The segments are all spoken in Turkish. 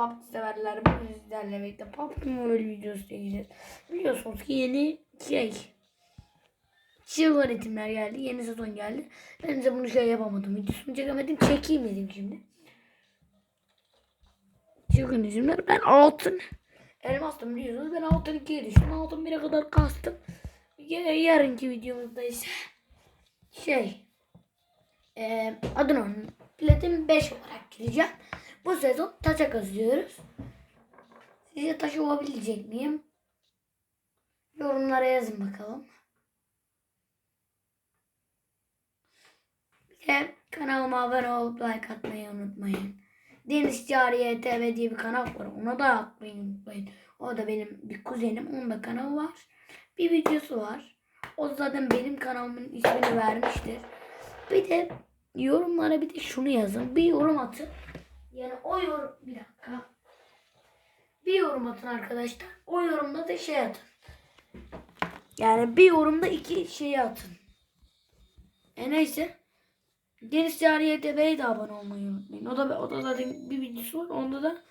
PUBG severler. Bugün sizlerle birlikte PUBG Mobile videosu çekeceğiz. Biliyorsunuz ki yeni şey çığ öğretimler geldi. Yeni sezon geldi. Ben de bunu şey yapamadım. Videosunu çekemedim. Çekeyim dedim şimdi. Çığ öğretimler. Ben altın elmastım biliyorsunuz. Ben altın 2'ye düştüm. Altın 1'e kadar kastım. Ya- Yarınki videomuzda ise şey e, adını onun platin 5 olarak gireceğim. Bu sezon taça kazıyoruz. Sizce taş olabilecek miyim? Yorumlara yazın bakalım. Bir de kanalıma abone olup like atmayı unutmayın. Deniz Cariye TV diye bir kanal var. Ona da atmayı unutmayın. O da benim bir kuzenim. Onun da kanalı var. Bir videosu var. O zaten benim kanalımın ismini vermiştir. Bir de yorumlara bir de şunu yazın. Bir yorum atın. Yani o yorum bir dakika. Bir yorum atın arkadaşlar. O yorumda da şey atın. Yani bir yorumda iki şeyi atın. E neyse. Deniz Cariye TV'ye de abone olmayı unutmayın. O da, o da zaten bir videosu var. Onda da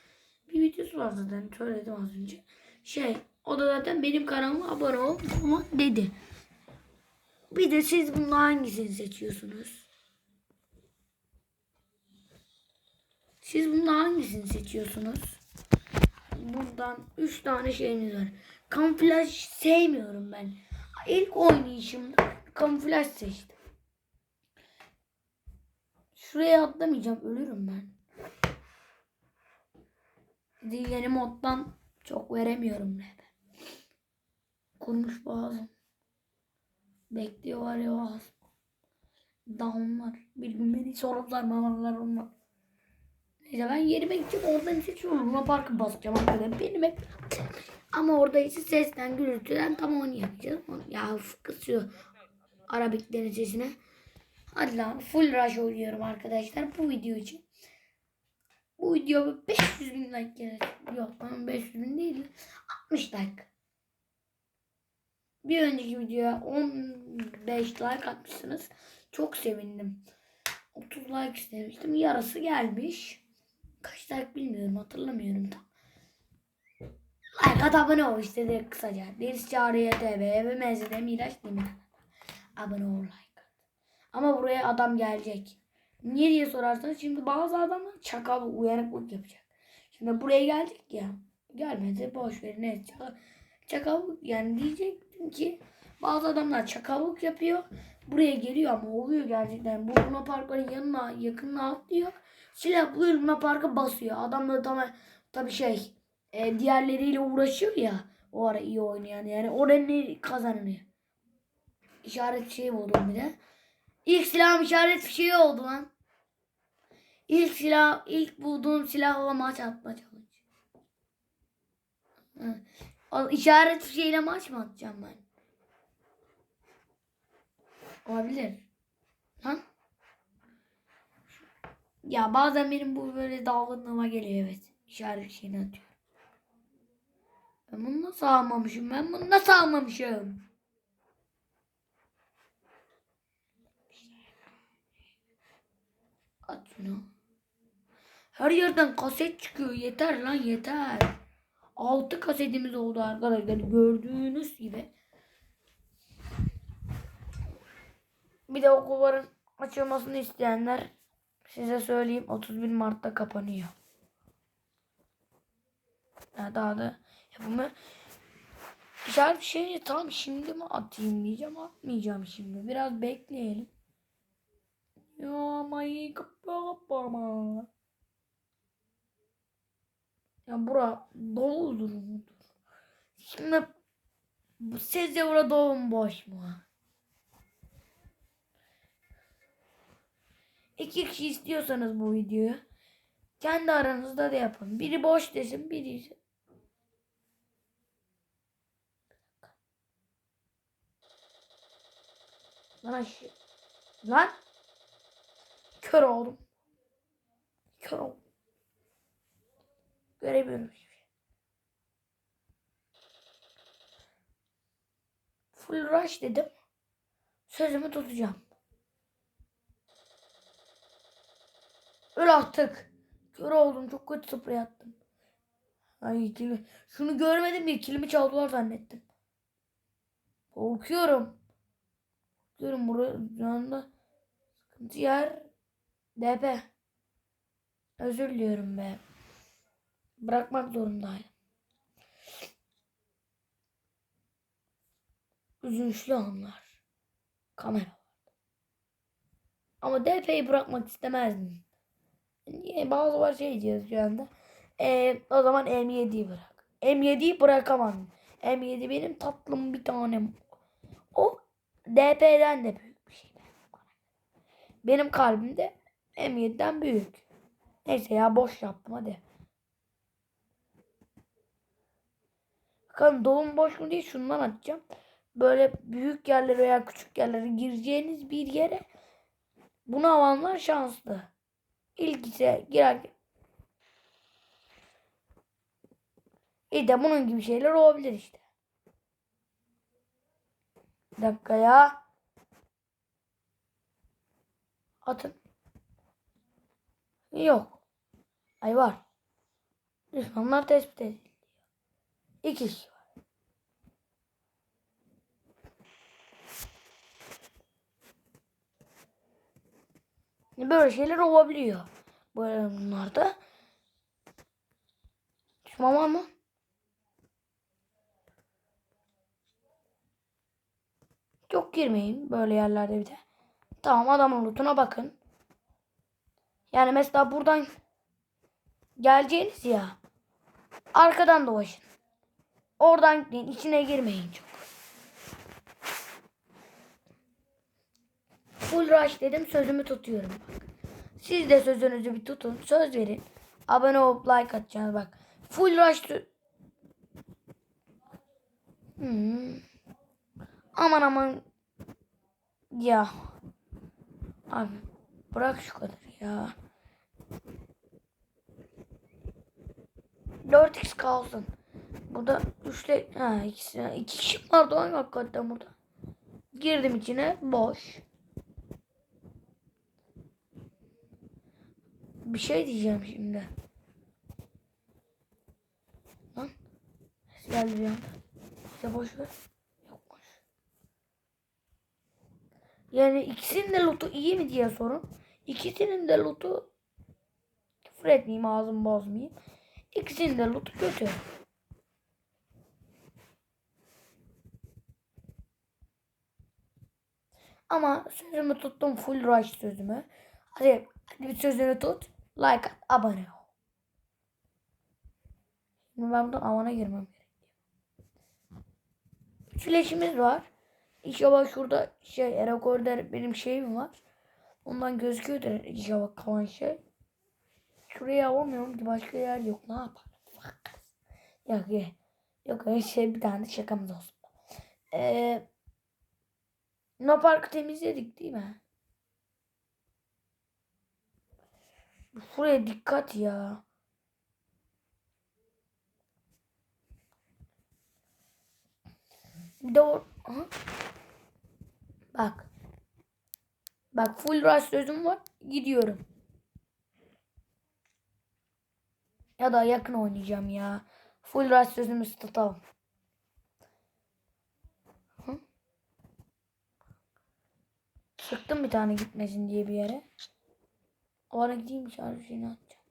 bir videosu var zaten. Söyledim az önce. Şey o da zaten benim kanalıma abone ol ama dedi. Bir de siz bunun hangisini seçiyorsunuz? Siz bunun hangisini seçiyorsunuz? Buradan 3 tane şeyiniz var. Kamuflaj sevmiyorum ben. İlk oynayışımda kamuflaj seçtim. Şuraya atlamayacağım. Ölürüm ben. Yeni moddan çok veremiyorum ne Kurmuş boğazım. Bekliyor var ya boğazım. Downlar. Bir gün beni soruplar mamalar onlar. Neyse ben yerime gideceğim. Oradan seçiyorum. Luna Park'ı basacağım arkadaşlar. Benim hep ama orada ise sesten gürültüden tam onu yapacağız. Ya kısıyor. Arabiklerin sesine. Hadi lan full rush oynuyorum arkadaşlar bu video için. Bu video 500 bin like gelir. Yok lan 500 bin değil. 60 like. Bir önceki videoya 15 like atmışsınız. Çok sevindim. 30 like istemiştim. Yarısı gelmiş. Kaç like bilmiyorum hatırlamıyorum tam. Like at abone ol işte de kısaca. Deniz Çağrı'ya TV ve Mezede Miraç Demir. Abone ol like at. Ama buraya adam gelecek. Niye diye sorarsanız şimdi bazı adamlar çakal uyanıklık yapacak. Şimdi buraya geldik ya. Gelmedi boş evet çakal, çakal yani diyecektim ki bazı adamlar çakallık yapıyor. Buraya geliyor ama oluyor gerçekten. Bu Luna Park'ların yanına yakınına atlıyor. Silah Luna Park'a basıyor. Adam da tam tabii şey e, diğerleriyle uğraşıyor ya. O ara iyi oynayan yani oranı kazanıyor. İşaret şey buldum bir de. İlk silahım işaret fişeği oldu lan. İlk silah, ilk bulduğum silahla maç atma challenge. İşaret fişeğiyle maç mı atacağım ben? Olabilir. Lan. Ya bazen benim bu böyle dalgınlığıma geliyor evet. İşaret fişeğini atıyorum. Ben bunu nasıl almamışım? Ben bunu nasıl almamışım? At şunu. Her yerden kaset çıkıyor. Yeter lan yeter. 6 kasetimiz oldu arkadaşlar. Gördüğünüz gibi. Bir de okulların açılmasını isteyenler size söyleyeyim 31 Mart'ta kapanıyor. Ya daha da yapımı İşaret şeyi tam şimdi mi atayım diyeceğim atmayacağım şimdi. Biraz bekleyelim. Ya ama iyi kapama. Ya bura doludur mudur? Şimdi bu sizce bura dolu mu boş mu? İki kişi istiyorsanız bu videoyu kendi aranızda da yapın. Biri boş desin, biri Lan aşağı. Lan. Kör oldum. Kör oldum. Göremiyorum hiçbir şey. Full rush dedim. Sözümü tutacağım. Öl artık. Kör oldum. Çok kötü sprey attım. Ay kilimi. Şunu görmedim ya kilimi çaldılar zannettim. Korkuyorum. Korkuyorum burada sıkıntı yer. DP. Özür diliyorum be. Bırakmak zorundayım. Üzünçlü anlar. Kamera. Ama DP'yi bırakmak istemezdim. Niye? Bazı var şey diyoruz şu anda. Ee, o zaman M7'yi bırak. M7'yi bırakamam. M7 benim tatlım bir tanem. O DP'den de büyük bir şey. Benim kalbimde M7'den büyük. Neyse ya boş yaptım hadi. Bakalım dolum boş mu diye şundan atacağım. Böyle büyük yerlere veya küçük yerlere gireceğiniz bir yere bunu alanlar şanslı. İlk ise girerken İyi de bunun gibi şeyler olabilir işte. Bir dakika ya. Atın. Yok. Ay var. Düşmanlar tespit edildi. İki kişi var. Böyle şeyler olabiliyor. Böyle bunlarda. Düşman var mı? Çok girmeyin böyle yerlerde bir de. Tamam adamın lootuna bakın. Yani mesela buradan geleceğiniz ya. Arkadan dolaşın. Oradan gidin. içine girmeyin çok. Full rush dedim sözümü tutuyorum bak. Siz de sözünüzü bir tutun. Söz verin. Abone olup like atacaksınız bak. Full rush hmm. Aman aman ya. Abi bırak şu kadar ya. 4x kalsın. Burada üçle ha ikisi iki kişi vardı hangi hakikaten burada. Girdim içine boş. Bir şey diyeceğim şimdi. Lan geldi bir anda. İşte boş ver. Yokmuş. Yani ikisinin de lootu iyi mi diye sorun. İkisinin de lootu küfür etmeyeyim ağzımı bozmayayım. İkisinin de lootu kötü. Ama sözümü tuttum full rush sözümü. Hadi, hadi bir sözünü tut. Like at, abone ol. Şimdi ben buradan avana girmem gerekiyor. Flash'imiz var. İnşallah şurada şey Erakor'da benim şeyim var. Ondan gözüküyordur inşallah kalan şey. Şuraya alamıyorum ki başka yer yok. Ne yapalım? Yok yok. Yok öyle şey bir tane de şakamız olsun. Ee, No Park'ı temizledik değil mi? Buraya dikkat ya. Bir. Bak. Bak full rush sözüm var. Gidiyorum. Ya da yakın oynayacağım ya. Full rush sözümü tutalım. Sıktım bir tane gitmesin diye bir yere. O ara gideyim şarj şeyini atacağım.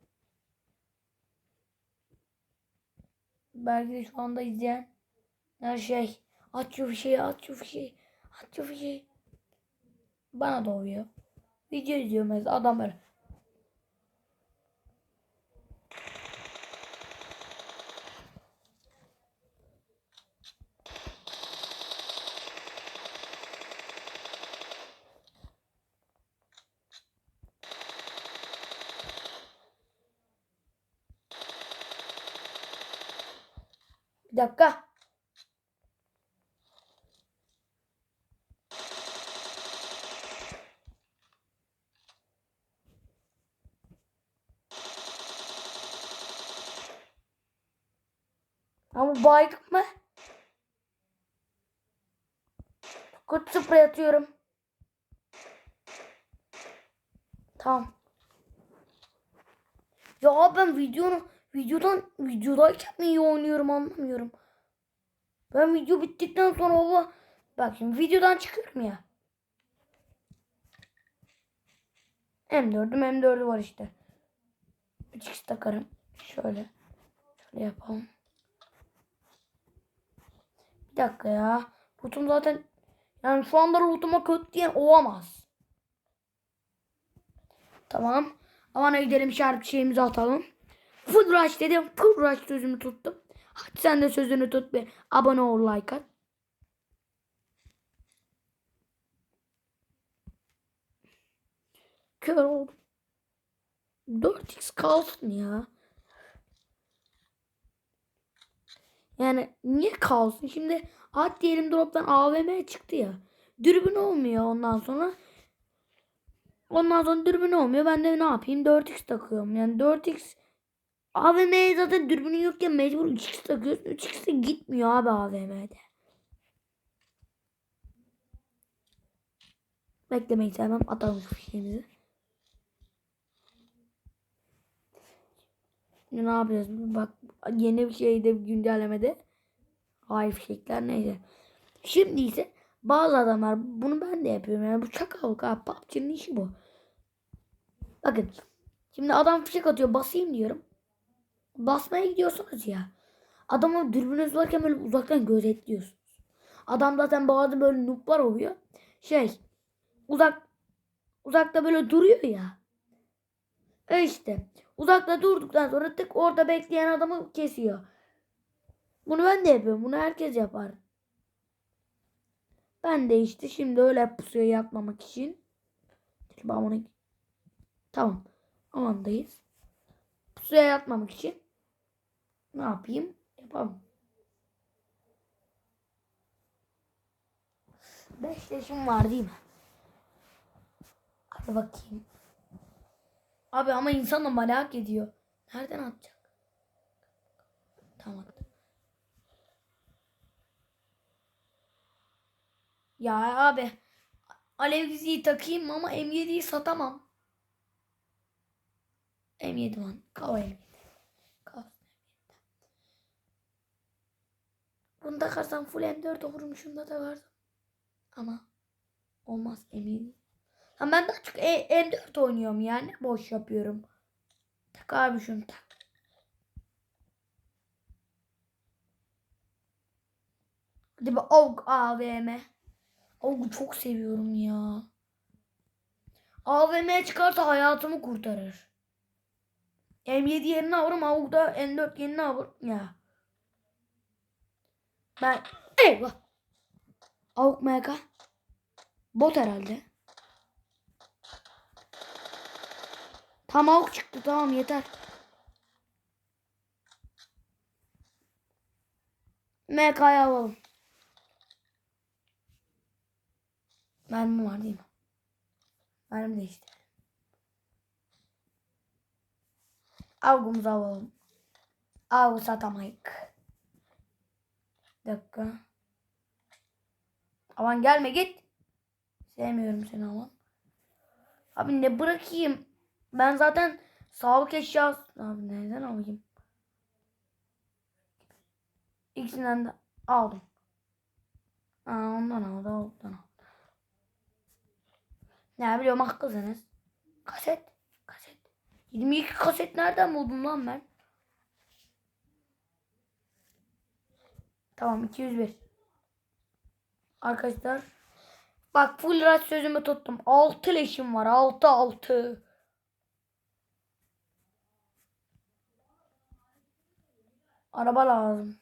Belki de şu anda izleyen her şey at şu fişeği at şu fişeği at şu fişeği bana doğuyor. Video izliyor mesela adam Bir dakika. Ama baydık mı? Kut sprey atıyorum. Tamam. Ya ben videonun videodan videodayken mi iyi oynuyorum anlamıyorum. Ben video bittikten sonra baba bak şimdi videodan çıkıyorum ya. M4'üm M4'ü var işte. 3x takarım. Şöyle. Şöyle yapalım. Bir dakika ya. Lootum zaten yani şu anda lootuma kötü diyen olamaz. Tamam. Aman gidelim şarkı şeyimizi atalım. Full rush dedim. Full rush sözümü tuttum. Hadi sen de sözünü tut bir. Abone ol like at. Kör oldum. 4x kalsın ya. Yani niye kalsın? Şimdi at diyelim drop'tan AVM çıktı ya. Dürbün olmuyor ondan sonra. Ondan sonra dürbün olmuyor. Ben de ne yapayım? 4x takıyorum. Yani 4x AVM'ye zaten dürbünün yokken mecbur 3x takıyorsun. 3x de gitmiyor abi AVM'de. Beklemeyi sevmem. Atalım şu şeyimizi. Şimdi ne yapıyoruz? Bak yeni bir şeyde güncellemede. Hayır fişekler neyse. Şimdi ise bazı adamlar bunu ben de yapıyorum. Yani bu çakallık abi. PUBG'nin işi bu. Bakın. Şimdi adam fişek atıyor. Basayım diyorum. Basmaya gidiyorsunuz ya. Adamın dürbünüz varken böyle uzaktan gözetliyorsunuz. Adam zaten bazı böyle noob'lar oluyor. Şey uzak uzakta böyle duruyor ya. E işte uzakta durduktan sonra tık orada bekleyen adamı kesiyor. Bunu ben de yapıyorum. Bunu herkes yapar. Ben de işte şimdi öyle pusuya yatmamak için. Tamam. Amandayız. Pusuya yatmamak için. Ne yapayım? Yapalım. Beş yaşım var değil mi? Hadi bakayım. Abi ama insan da merak ediyor. Nereden atacak? Tamam. Ya abi. Alev diziyi takayım ama M7'yi satamam. M7 lan. Kava M7. Kava M7. Bunu takarsam full M4 olurum. Şunu da takarsam. Ama olmaz M7. Ha ben daha çok e, M4 oynuyorum yani. Boş yapıyorum. Tak abi şunu tak. Hadi bir AUG AVM. AUG'u çok seviyorum ya. AVM çıkarsa hayatımı kurtarır. M7 yerine alırım. AUG'da M4 yerine alırım. Ya. Ben eyvah. AUG MK. Bot herhalde. Tam AUG çıktı. Tamam yeter. MK'yı alalım. Mermi var değil mi? Mermi de işte. Avgumuzu alalım. Avgu satamayık. Bir dakika. Aman gelme git. Sevmiyorum seni aman. Abi ne bırakayım? Ben zaten sağlık eşyası... Abi nereden alayım? İkisinden de aldım. Aa, ondan aldı, ondan aldı. Ne biliyorum haklısınız. Kaset. Kaset. 22 kaset nereden buldum lan ben? Tamam 201. Arkadaşlar. Bak full rush sözümü tuttum. 6 leşim var. 6 6. Araba lazım.